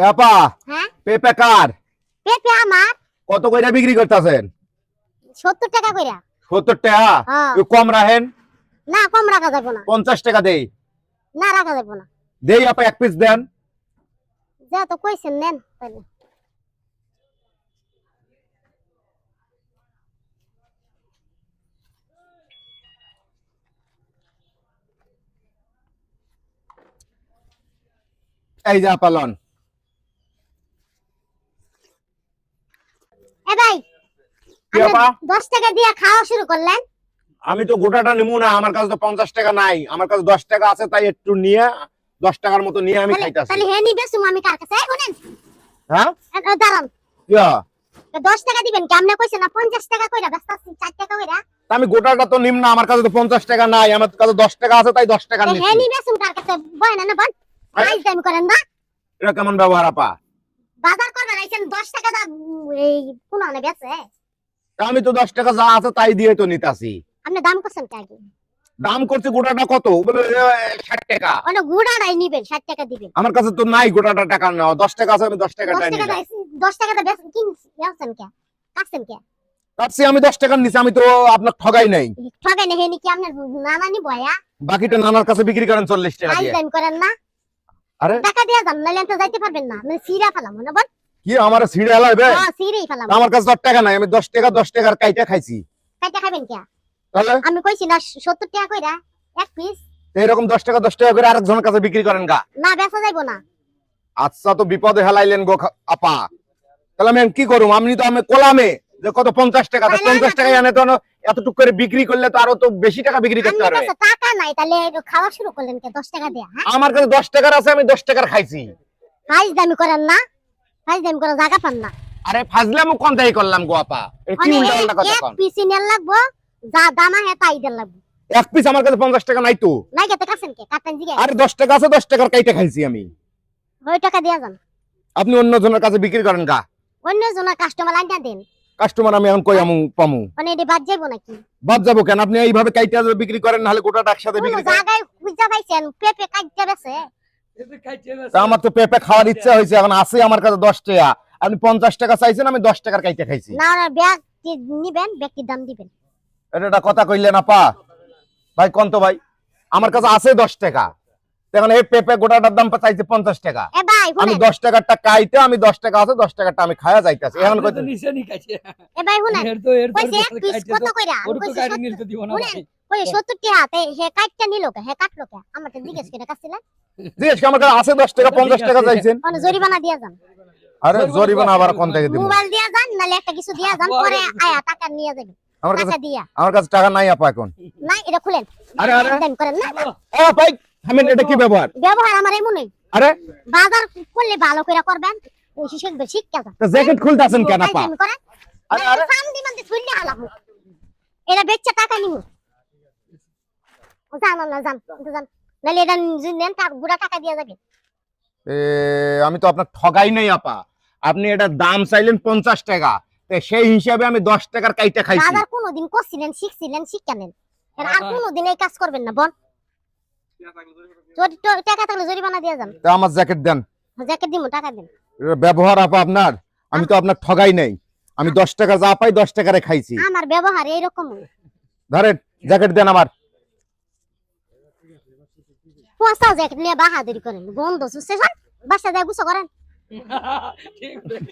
আপা হ্যাঁ? পেঁপে কার? পেঁপে আমার। কত কইরা বিক্রি করতেছেন? সত্তর টাকা কইরা। সত্তর টাকা? হ্যাঁ। কম রাখেন। না কম রাখা যাবে না। পঞ্চাশ টাকা দেই। না রাখা যাবে না। দেই আপা এক পিস দেন। যা তো কইছেন নেন তাহলে। এই যে আপা এ ভাই কি আপনি আপা? দশ টাকা দিয়ে খাওয়া শুরু করলেন? আমি তো গোটাটা নিবো না আমার কাছে তো পঞ্চাশ টাকা নাই। আমার কাছে দশ টাকা আছে তাই একটু নিয়ে দশ টাকার মতো নিয়ে আমি তাহলে খাইতেছি। তাহলে নিবে আমি কার কাছে? শুনেন। হ্যাঁ? দাঁড়ান। দশ টাকা দিবেন কি? আপনি কইছেন না পঞ্চাশ টাকা কইরা ব্যস্ত চার টাকা কইরা? আমি গোটাটা তো নিম না আমার কাছে তো পঞ্চাশ টাকা নাই আমার কাছে দশ টাকা আছে তাই দশ টাকা এ, হে নিবে কার কাছে? বয় না না বল আইজ দাম করেন না। এটা কেমন ব্যবহার আপা? বাজার আইছেন দশ টাকা দা এই কোন আনে বেচে। আমি তো দশ টাকা যা আছে তাই দিয়ে তো নিতাছি। আপনি দাম কি আগে? দাম করছে গোটাটা কত? বলে ষাট টাকা। অনেক গুড়াটাই নিবেন ষাট টাকা দিবেন। আমার কাছে তো নাই গোটাটা টাকা নেওয়া। দশ টাকা আছে আমি দশ দশ টাকাটাই টাকা নিলাম। দা- দশ টাকা দা কে? কে? চেয়ে আমি দশ টাকা নিছি আমি তো আপনার ঠগাই নাই। ঠগে নেহে নাকি আপনার নানা নি বয়া বাকিটা নানার কাছে বিক্রি করেন চল্লিশ টাকা আইজ দিয়ে করেন না। আরে। টাকা দিয়ে যান তো যাইতে পারবেন না। মানে সিরা ফেলাম মনে বল কি আমার সিঁড়ে হালাইবে হ্যাঁ সিরেই ফেলাম। আমার কাছে দশ টাকা নাই আমি দশ টাকা দশ টাকার কাইটা খাইছি। কাইটা খাবেন কে তাহলে? আমি কইছি না সত্তর টাকা কইরা এক পিস এরকম দশ টাকা দশ টাকা করে আরেকজনের কাছে বিক্রি করেন গা। না বেচা যাইবো না। আচ্ছা তো বিপদে হেলাইলেন গো আপা। তাহলে আমি কি করুম? আমি তো আমি কোলামে যে কত পঞ্চাশ টাকা পঞ্চাশ টাকা এনে তো এতটুক করে বিক্রি করলে তো আরও তো বেশি টাকা বিক্রি করতে পারবে। কাছে টাকা নাই তাহলে খাওয়া শুরু করলেন কে? দশ টাকা দেয়া হ্যাঁ? আমার কাছে দশ টাকার আছে আমি দশ টাকার খাইছি। ফাইজ দামি করেন না। ফাইজ দামি করে জায়গা পান না। আরে ফাজলামও কোন তাই করলাম গো আপা? এ কি উল্টা পাল্টা কথা কন। পিস লাগবো যা দাম আহে তাই দেন লাগবো। এক পিস আমার কাছে পঞ্চাশ টাকা নাই তো। নাই কাছেন কে? কাটেন জিগে আরে দশ টাকা আছে দশ টাকার কাইটা খাইছি আমি। ওই টাকা দিয়া যান। আপনি অন্য জনের কাছে বিক্রি করেন গা। অন্য জনের কাস্টমার লাইন দেন। কাস্টমার আমি এখন কই আমু পামু? মানে এটি বাদ যাইবো নাকি? বাদ যাব কেন? আপনি এইভাবে কাইটা বিক্রি করেন নাহলে গোটাটা একসাথে বিক্রি করেন। জায়গায় খুঁজা পাইছেন পেঁপে কাটতে বেছে আমার তো পেঁপে খাওয়ার ইচ্ছা হয়েছে এখন আছে আমার কাছে দশ টাকা। আপনি পঞ্চাশ টাকা চাইছেন আমি দশ টাকার কাইটা খাইছি। না নিবেন ব্যক্তির দাম দিবেন। এটা কথা কইলেন আপা। ভাই কোন তো ভাই? আমার কাছে আছে দশ টাকা। এখন এই পেঁপে গোটাটার দাম চাইছে পঞ্চাশ টাকা। আমি দশ টাকারটা কাইতে আমি দশ টাকা আছে দশ টাকারটা আমি যাইতেছি। এখন কইতে সত্তর- টাকা হে কাটটা নিল হে কাটলো কে? আমার জিজ্ঞেস করে কাছিলেন জিজ্ঞেস আমার কাছে আছে দশ টাকা পঞ্চাশ টাকা চাইছেন। মানে জরিমানা দিয়া যান। আরে জরিমানা আবার কোন থেকে দিব মোবাইল দিয়া যান নালে একটা কিছু দিয়া যান পরে আয়া টাকা নিয়ে যাবেন। আমার কাছে দিয়া। আমার কাছে টাকা নাই আপা এখন। না এটা খুলেন। আরে, আরে। দেন করেন না। ও ভাই থামেন এটা কি ব্যবহার? ব্যবহার আমার এমনই আরে। বাজার করলে ভালো করে করবেন শিখবে শিক্ষা তা জ্যাকেট খুলতেছেন কেন আপা? আরে, আরে। ফান্দি মান্দি থুইলে হালাম এটা বেচছে টাকা নিমু। জান না জান জান নালে এটা যদি নেন তার গুড়া টাকা দিয়ে যাবে। এ, আমি তো আপনার ঠগাই নাই আপা। আপনি এটা দাম চাইলেন পঞ্চাশ টাকা। তো সেই হিসাবে আমি দশ টাকার কাইটা খাইছি। বাজার কোনোদিন করছিলেন শিখছিলেন শিক্ষা নেন। আর কোনোদিন এই কাজ করবেন না বল। যদি টাকা থাকলে জরিমানা দিয়ে যান। তা আমার জ্যাকেট দেন। জ্যাকেট দিব টাকা দেন। ব্যবহার আপা আপনার। আমি তো আপনার ঠগাই নাই। আমি দশ টাকা যা পাই দশ টাকারে খাইছি। আমার ব্যবহার এইরকম ধরেন জ্যাকেট দেন আমার। পোস্তা জ্যাকেট নিয়ে বাহাদুরি করেন গন্ধ সুসে বাসা যায় গুছো করেন।